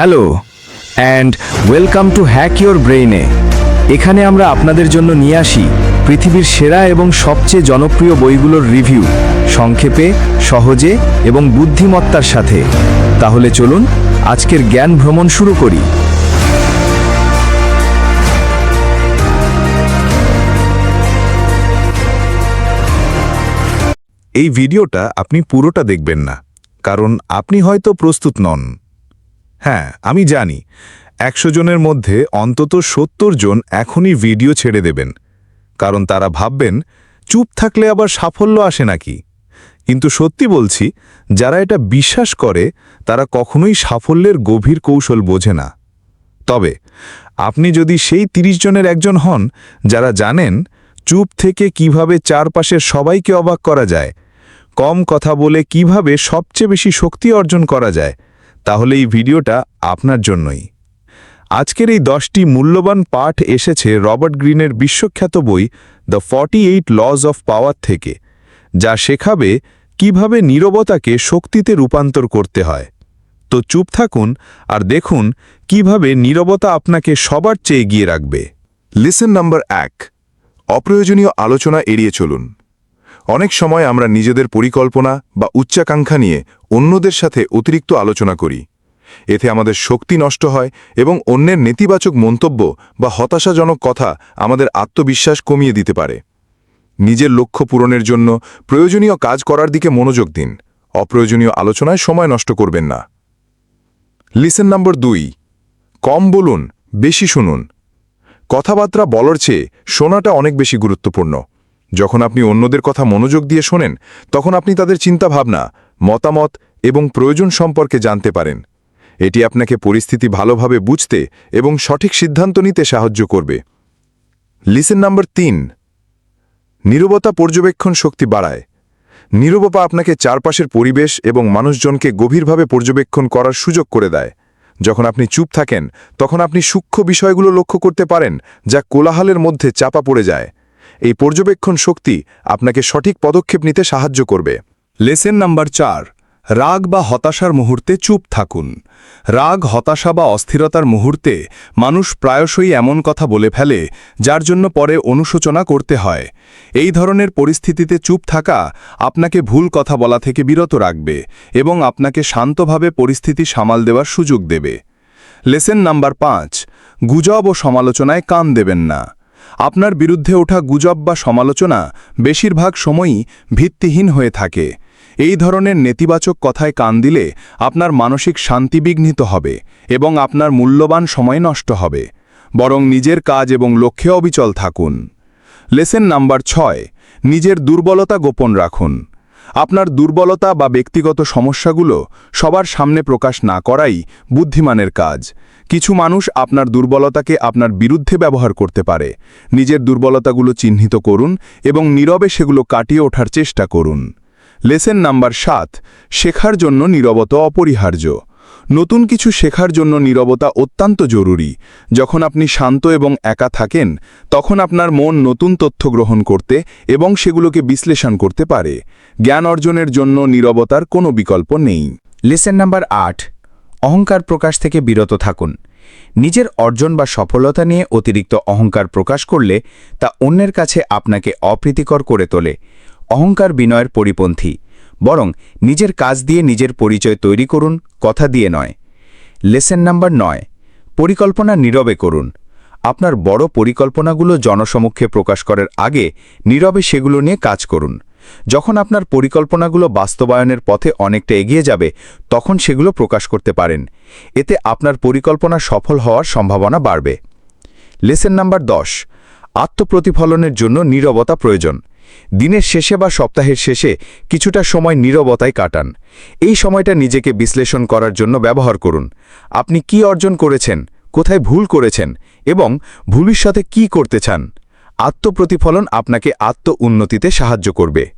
Hello and welcome to hack your ব্রেইনে। এখানে আমরা আপনাদের জন্য নিয়ে আসি পৃথিবীর সেরা এবং সবচেয়ে জনপ্রিয় বইগুলোর রিভিউ, সংক্ষেপে, সহজে এবং বুদ্ধিমত্তার সাথে। তাহলে চলুন আজকের জ্ঞান ভ্রমণ শুরু করি। এই ভিডিওটা আপনি পুরোটা দেখবেন না, কারণ আপনি হয়তো প্রস্তুত নন। হ্যাঁ আমি জানি। একশো জনের মধ্যে অন্তত সত্তর জন এখনই ভিডিও ছেড়ে দেবেন। কারণ তারা ভাববেন, চুপ থাকলে আবার সাফল্য আসে নাকি? কিন্তু সত্যি বলছি, যারা এটা বিশ্বাস করে, তারা কখনোই সাফল্যের গভীর কৌশল বোঝে না। তবে, আপনি যদি সেই ৩০ জনের একজন হন, যারা জানেন, চুপ থেকে কীভাবে চারপাশের সবাইকে অবাক করা যায়, কম কথা বলে কীভাবে সবচেয়ে বেশি শক্তি অর্জন করা যায় তাহলে এই ভিডিওটা আপনার জন্যই। আজকের এই দশটি মূল্যবান পাঠ এসেছে রবার্ট গ্রিনের বিশ্বখ্যাত বই the forty eight laws of power থেকে, যা শেখাবে কীভাবে নীরবতাকে শক্তিতে রূপান্তর করতে হয়। তো চুপ থাকুন আর দেখুন কীভাবে নীরবতা আপনাকে সবার চেয়ে এগিয়ে রাখবে। লিসেন নাম্বার এক, অপ্রয়োজনীয় আলোচনা এড়িয়ে চলুন। অনেক সময় আমরা নিজেদের পরিকল্পনা বা উচ্চাকাঙ্ক্ষা নিয়ে অন্যদের সাথে অতিরিক্ত আলোচনা করি। এতে আমাদের শক্তি নষ্ট হয় এবং অন্যের নেতিবাচক মন্তব্য বা হতাশাজনক কথা আমাদের আত্মবিশ্বাস কমিয়ে দিতে পারে। নিজের লক্ষ্য পূরণের জন্য প্রয়োজনীয় কাজ করার দিকে মনোযোগ দিন। অপ্রয়োজনীয় আলোচনায় সময় নষ্ট করবেন না। লিসেন নম্বর দুই। কম বলুন, বেশি শুনুন। কথাবার্তা বলার চেয়ে শোনাটা অনেক বেশি গুরুত্বপূর্ণ। যখন আপনি অন্যদের কথা মনোযোগ দিয়ে শোনেন, তখন আপনি তাদের চিন্তাভাবনা, মতামত এবং প্রয়োজন সম্পর্কে জানতে পারেন। এটি আপনাকে পরিস্থিতি ভালোভাবে বুঝতে এবং সঠিক সিদ্ধান্ত নিতে সাহায্য করবে। লিসেন নাম্বার তিন। নীরবতা পর্যবেক্ষণ শক্তি বাড়ায়। নীরবতা আপনাকে চারপাশের পরিবেশ এবং মানুষজনকে গভীরভাবে পর্যবেক্ষণ করার সুযোগ করে দেয়। যখন আপনি চুপ থাকেন, তখন আপনি সূক্ষ্ম বিষয়গুলো লক্ষ্য করতে পারেন, যা কোলাহলের মধ্যে চাপা পড়ে যায়। এই পর্যবেক্ষণ শক্তি আপনাকে সঠিক পদক্ষেপ নিতে সাহায্য করবে। লেসেন নাম্বার চার, রাগ বা হতাশার মুহূর্তে চুপ থাকুন। রাগ, হতাশা বা অস্থিরতার মুহূর্তে মানুষ প্রায়শই এমন কথা বলে ফেলে, যার জন্য পরে অনুশোচনা করতে হয়। এই ধরনের পরিস্থিতিতে চুপ থাকা আপনাকে ভুল কথা বলা থেকে বিরত রাখবে এবং আপনাকে শান্তভাবে পরিস্থিতি সামাল দেওয়ার সুযোগ দেবে। লেসেন নাম্বার পাঁচ, গুজব ও সমালোচনায় কান দেবেন না। আপনার বিরুদ্ধে ওঠা গুজব বা সমালোচনা বেশিরভাগ সময়ই ভিত্তিহীন হয়ে থাকে। এই ধরনের নেতিবাচক কথায় কান দিলে আপনার মানসিক শান্তি বিঘ্নিত হবে এবং আপনার মূল্যবান সময় নষ্ট হবে। বরং নিজের কাজ এবং লক্ষ্যে অবিচল থাকুন। লেসেন নাম্বার ছয়, নিজের দুর্বলতা গোপন রাখুন। আপনার দুর্বলতা বা ব্যক্তিগত সমস্যাগুলো সবার সামনে প্রকাশ না করাই বুদ্ধিমানের কাজ। কিছু মানুষ আপনার দুর্বলতাকে আপনার বিরুদ্ধে ব্যবহার করতে পারে। নিজের দুর্বলতাগুলো চিহ্নিত করুন এবং নীরবে সেগুলো কাটিয়ে ওঠার চেষ্টা করুন। লেসেন নাম্বার সাত, শেখার জন্য নীরবতা অপরিহার্য। নতুন কিছু শেখার জন্য নীরবতা অত্যন্ত জরুরি। যখন আপনি শান্ত এবং একা থাকেন, তখন আপনার মন নতুন তথ্য গ্রহণ করতে এবং সেগুলোকে বিশ্লেষণ করতে পারে। জ্ঞান অর্জনের জন্য নীরবতার কোনো বিকল্প নেই। লেসেন নাম্বার আট, অহংকার প্রকাশ থেকে বিরত থাকুন। নিজের অর্জন বা সফলতা নিয়ে অতিরিক্ত অহংকার প্রকাশ করলে তা অন্যের কাছে আপনাকে অপ্রীতিকর করে তোলে। অহংকার বিনয়ের পরিপন্থী। বরং নিজের কাজ দিয়ে নিজের পরিচয় তৈরি করুন, কথা দিয়ে নয়। লেসেন নাম্বার নয়, পরিকল্পনা নীরবে করুন। আপনার বড় পরিকল্পনাগুলো জনসমক্ষে প্রকাশ করার আগে নীরবে সেগুলো নিয়ে কাজ করুন। যখন আপনার পরিকল্পনাগুলো বাস্তবায়নের পথে অনেকটা এগিয়ে যাবে, তখন সেগুলো প্রকাশ করতে পারেন। এতে আপনার পরিকল্পনা সফল হওয়ার সম্ভাবনা বাড়বে। লেসেন নাম্বার দশ, আত্মপ্রতিফলনের জন্য নীরবতা প্রয়োজন। দিনের শেষে বা সপ্তাহের শেষে কিছুটা সময় নীরবতায় কাটান। এই সময়টা নিজেকে বিশ্লেষণ করার জন্য ব্যবহার করুন। আপনি কি অর্জন করেছেন? কোথায় ভুল করেছেন? এবং ভবিষ্যতে কি করতে চান? আত্মপ্রতিফলন আপনাকে আত্ম উন্নতিতে সাহায্য করবে।